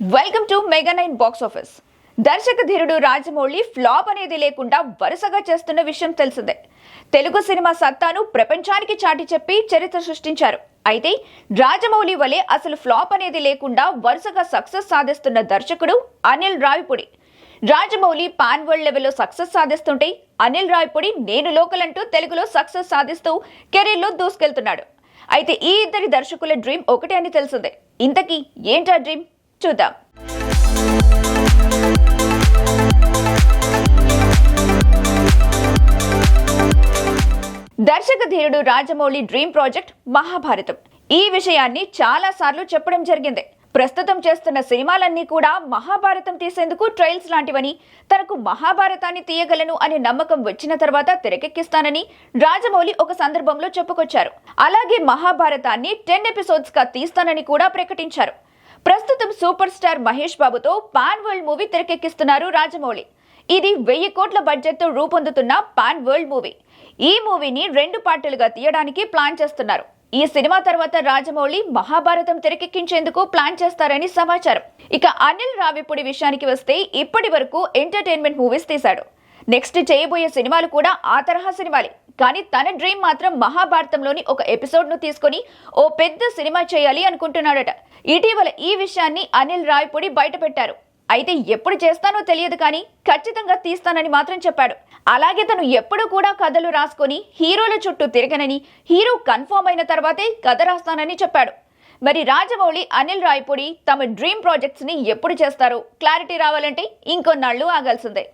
Welcome to mega nine box office దర్శక ధీరుడు Rajamouli flop అనేది లేకుండా వరుసగా చేస్తున్న విషయం తెలిసిందే. తెలుగు సినిమా సత్తాను ప్రపంచానికి చాటి చెప్పి చరిత్ర సృష్టించారు. అయితే రాజమౌళి వలె అసలు ఫ్లాప్ అనేది లేకుండా వరుసగా సక్సెస్ సాధిస్తున్న దర్శకుడు అనిల్ రావిపూడి. రాజమౌళి పాన్ వరల్డ్ లెవెల్లో సక్సెస్ సాధిస్తుంటే అనిల్ రావిపూడి నేను లోకల్ అంటూ తెలుగులో సక్సెస్ సాధిస్తూ కెరీర్లో దూసుకెళ్తున్నాడు. అయితే ఈ ఇద్దరి దర్శకుల డ్రీమ్ ఒకటే అని తెలిసిందే. ఇంతకీ ఏంటా డ్రీమ్? చూద్దాం. దర్శక ధీరుడు రాజమౌళి డ్రీమ్ ప్రాజెక్ట్ మహాభారతం. ఈ విషయాన్ని చాలా సార్లు చెప్పడం జరిగింది. ప్రస్తుతం చేస్తున్న సినిమాలన్నీ కూడా మహాభారతం తీసేందుకు ట్రయల్స్ లాంటివని తనకు మహాభారతాన్ని తీయగలను అనే నమ్మకం వచ్చిన తర్వాత తెరకెక్కిస్తానని రాజమౌళి ఒక సందర్భంలో చెప్పుకొచ్చారు. అలాగే మహాభారతాన్ని టెన్ ఎపిసోడ్స్గా తీస్తానని కూడా ప్రకటించారు. ప్రస్తుతం సూపర్ స్టార్ మహేష్ బాబుతో పాన్ వరల్డ్ మూవీ తెరకెక్కిస్తున్నారు రాజమౌళి. ఇది వెయ్యి కోట్ల బడ్జెట్తో రూపొందుతున్న పాన్ వరల్డ్ మూవీ. ఈ మూవీని రెండు పార్టీలుగా తీయడానికి ప్లాన్ చేస్తున్నారు. ఈ సినిమా తర్వాత రాజమౌళి మహాభారతం తెరకెక్కించేందుకు ప్లాన్ చేస్తారని సమాచారం. ఇక అనిల్ రావిపూడి విషయానికి వస్తే ఇప్పటి వరకు ఎంటర్టైన్మెంట్ మూవీస్ తీశాడు. నెక్స్ట్ చేయబోయే సినిమాలు కూడా ఆ తరహా సినిమాలే. కానీ తన డ్రీమ్ మాత్రం మహాభారతంలోని ఒక ఎపిసోడ్ను తీసుకొని ఓ పెద్ద సినిమా చేయాలి అనుకుంటున్నాడట. ఇటీవల ఈ విషయాన్ని అనిల్ రాయపూడి బయటపెట్టారు. అయితే ఎప్పుడు చేస్తానో తెలియదు కానీ ఖచ్చితంగా తీస్తానని మాత్రం చెప్పాడు. అలాగే తను ఎప్పుడు కూడా కథలు రాసుకొని హీరోల చుట్టూ తిరగనని హీరో కన్ఫర్మ్ అయిన తర్వాతే కథ రాస్తానని చెప్పాడు. మరి రాజమౌళి అనిల్ రాయపూడి తమ డ్రీమ్ ప్రాజెక్ట్స్ని ఎప్పుడు చేస్తారు క్లారిటీ రావాలంటే ఇంకొన్నాళ్ళు ఆగాల్సిందే.